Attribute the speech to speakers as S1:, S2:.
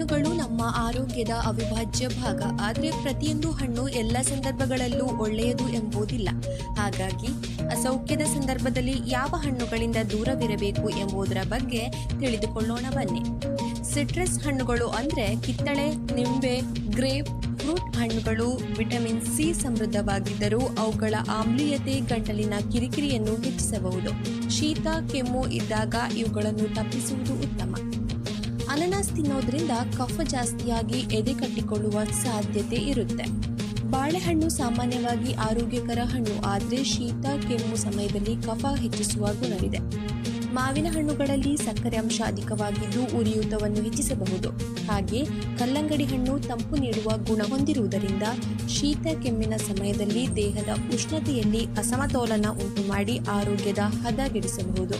S1: ಹಣ್ಣುಗಳು ನಮ್ಮ ಆರೋಗ್ಯದ ಅವಿಭಾಜ್ಯ ಭಾಗ. ಆದರೆ ಪ್ರತಿಯೊಂದು ಹಣ್ಣು ಎಲ್ಲ ಸಂದರ್ಭಗಳಲ್ಲೂ ಒಳ್ಳೆಯದು ಎಂಬುದಿಲ್ಲ. ಹಾಗಾಗಿ ಅಸೌಖ್ಯದ ಸಂದರ್ಭದಲ್ಲಿ ಯಾವ ಹಣ್ಣುಗಳಿಂದ ದೂರವಿರಬೇಕು ಎಂಬುದರ ಬಗ್ಗೆ ತಿಳಿದುಕೊಳ್ಳೋಣ ಬನ್ನಿ. ಸಿಟ್ರಸ್ ಹಣ್ಣುಗಳು ಅಂದರೆ ಕಿತ್ತಳೆ, ನಿಂಬೆ, ಗ್ರೇಪ್, ಫ್ರೂಟ್ ಹಣ್ಣುಗಳು, ವಿಟಮಿನ್ ಸಿ ಸಮೃದ್ಧವಾಗಿದ್ದರೂ ಅವುಗಳ ಆಮ್ಲೀಯತೆ ಗಂಟಲಿನ ಕಿರಿಕಿರಿಯನ್ನು ಹೆಚ್ಚಿಸಬಹುದು. ಶೀತ, ಕೆಮ್ಮು ಇದ್ದಾಗ ಇವುಗಳನ್ನು ತಪ್ಪಿಸುವುದು ಉತ್ತಮ. ಅನನಾಸ್ ತಿನ್ನೋದ್ರಿಂದ ಕಫ ಜಾಸ್ತಿಯಾಗಿ ಎದೆ ಕಟ್ಟಿಕೊಳ್ಳುವ ಸಾಧ್ಯತೆ ಇರುತ್ತೆ. ಬಾಳೆಹಣ್ಣು ಸಾಮಾನ್ಯವಾಗಿ ಆರೋಗ್ಯಕರ ಹಣ್ಣು, ಆದರೆ ಶೀತ, ಕೆಮ್ಮು ಸಮಯದಲ್ಲಿ ಕಫ ಹೆಚ್ಚಿಸುವ ಗುಣವಿದೆ. ಮಾವಿನ ಹಣ್ಣುಗಳಲ್ಲಿ ಸಕ್ಕರೆ ಅಂಶ ಅಧಿಕವಾಗಿದ್ದು ಉರಿಯೂತವನ್ನು ಹೆಚ್ಚಿಸಬಹುದು. ಹಾಗೆ ಕಲ್ಲಂಗಡಿ ಹಣ್ಣು ತಂಪು ನೀಡುವ ಗುಣ ಹೊಂದಿರುವುದರಿಂದ ಶೀತ, ಕೆಮ್ಮಿನ ಸಮಯದಲ್ಲಿ ದೇಹದ ಉಷ್ಣತೆಯಲ್ಲಿ ಅಸಮತೋಲನ ಉಂಟುಮಾಡಿ ಆರೋಗ್ಯದ ಹದಗೆಡಿಸಬಹುದು.